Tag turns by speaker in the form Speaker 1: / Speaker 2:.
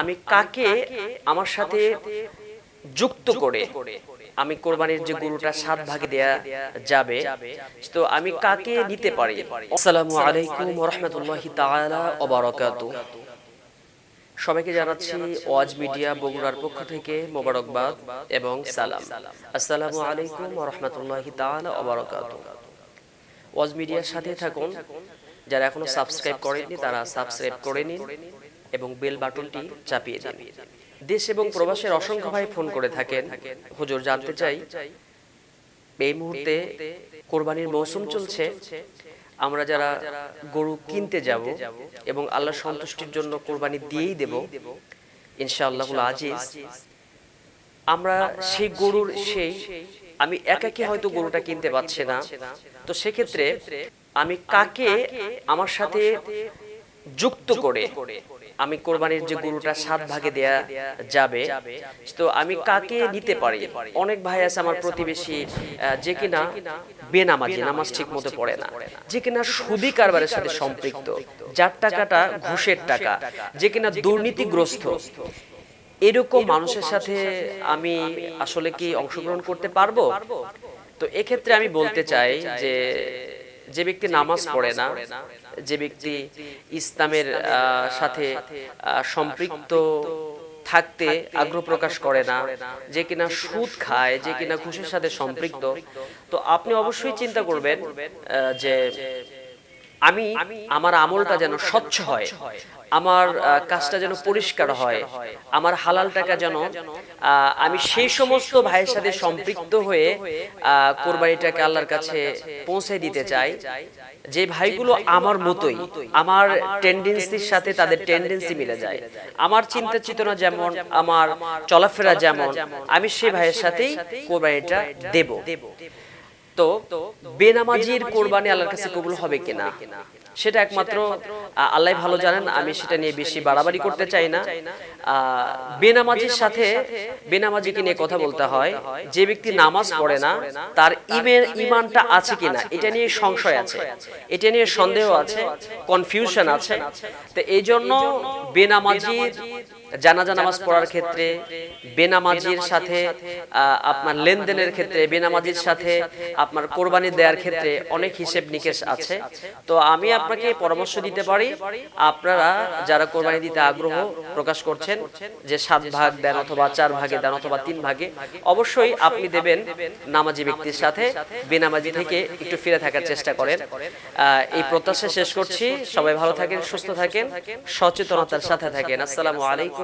Speaker 1: আমি কাকে আমার সাথে যুক্ত করে আমি কোরবানির যে গরুটা সাত ভাগে দেয়া যাবে তো আমি কাকে নিতে পারি? আসসালামু আলাইকুম রহমতুল্লাহি তাআলা ওয়া সবাইকে জানাচ্ছি ওয়াজ মিডিয়া বগুড়ার পক্ষ থেকে মোবারকবাদ এবং সালাম। আসসালামু আলাইকুম ওয়া রাহমাতুল্লাহি তাআলা ওয়া বারাকাতুহু ওয়াজ মিডিয়ার সাথে থাকুন। যারা এখনও সাবস্ক্রাইব করেননি তারা সাবস্ক্রাইব করে নিন এবং বেল বাটনটি চাপিয়ে দিন। দেশ এবং প্রবাসের অসংখ্য ভাই ফোন করে থাকেন। হুজুর জানতে চাই এই মুহূর্তে কোরবানির মৌসুম চলছে। আমরা যারা গরু কিনতে যাব এবং আল্লাহ সন্তুষ্টির জন্য কোরবানি দিয়েই দেব। ইনশাআল্লাহুল আজিজ। আমরা সেই গরুর সেই আমি একাকে হয়তো গরুটা কিনতে পারছি না। তো সেক্ষেত্রে আমি কাকে আমার সাথে যুক্ত করে আমি কোরবানির যে গরুটা সাত ভাগে দেয়া যাবে তো আমি কাকে নিতে পারি? অনেক ভাই আছে আমার প্রতিবেশী যে কিনা বেনামাজি নামাজ ঠিক মতো পড়ে না যে কিনা সুদি কারবারের সাথে সম্পৃক্ত যার টাকাটা ঘুষের টাকা যে কিনা দুর্নীতিগ্রস্ত। এরকম মানুষের সাথে আমি আসলে কি অংশগ্রহণ করতে পারব? তো এক্ষেত্রে আমি বলতে চাই যে যে ব্যক্তি নামাজ পড়ে না যে ব্যক্তি ইসলামের সাথে সম্পৃক্ত থাকতে আগ্রহ প্রকাশ করে না যে কিনা সুদ খায় যে কিনা ঘুষের সাথে সম্পৃক্ত। তো আপনি অবশ্যই চিন্তা করবেন যে আমি, আমার আমলটা যেন স্বচ্ছ হয়, আমার কাজটা যেন পরিষ্কার হয়, আমার হালাল টাকা যেন আমি সেই সমস্ত ভাইয়ের সাথে সম্পৃক্ত হয়ে কোরবানিটাকে আল্লাহর কাছে পৌঁছে দিতে চাই। যে ভাইগুলো আমার মতোই, আমার টেন্ডেন্সির সাথে তাদের টেন্ডেন্সি মিলে যায়। আমার চিন্তা চেতনা যেমন, আমার চলাফেরা যেমন, আমি সেই ভাইয়ের সাথেই কোরবানিটা দেব। তো বেনামাজির কোরবানি আল্লাহর কাছে কবুল হবে কিনা? সেটা একমাত্র আল্লাহ ভালো জানেন, আমি সেটা নিয়ে বেশি বাড়াবাড়ি করতে চাই না। বেনামাজির সাথে, বেনামাজিকে নিয়ে কথা বলতে হয়, যে ব্যক্তি নামাজ পড়ে না, তার ইমের ইমানটা আছে কিনা, এটা নিয়ে সংশয় আছে। এটা নিয়ে সন্দেহ আছে কনফিউশন আছে। তো এই জন্য বেনামাজির জানাজা নামাজ পড়ার ক্ষেত্রে বেনামাজির সাথে আপনার লেনদেনের ক্ষেত্রে বেনামাজির সাথে আপনার কোরবানি দেওয়ার ক্ষেত্রে অনেক হিসেব নিকেশ আছে। তো আমি আপনাকে পরামর্শ দিতে পারি আপনারা যারা কোরবানি দিতে আগ্রহ প্রকাশ করছেন যে সাত ভাগ দেন অথবা চার ভাগে দেন অথবা তিন ভাগে অবশ্যই আপনি দেবেন নামাজি ব্যক্তির সাথে বেনামাজি থেকে একটু ফিরে থাকার চেষ্টা করেন। আহ, এই প্রত্যাশা শেষ করছি। সবাই ভালো থাকেন সুস্থ থাকেন সচেতনতার সাথে থাকেন আসসালামু আলাইকুম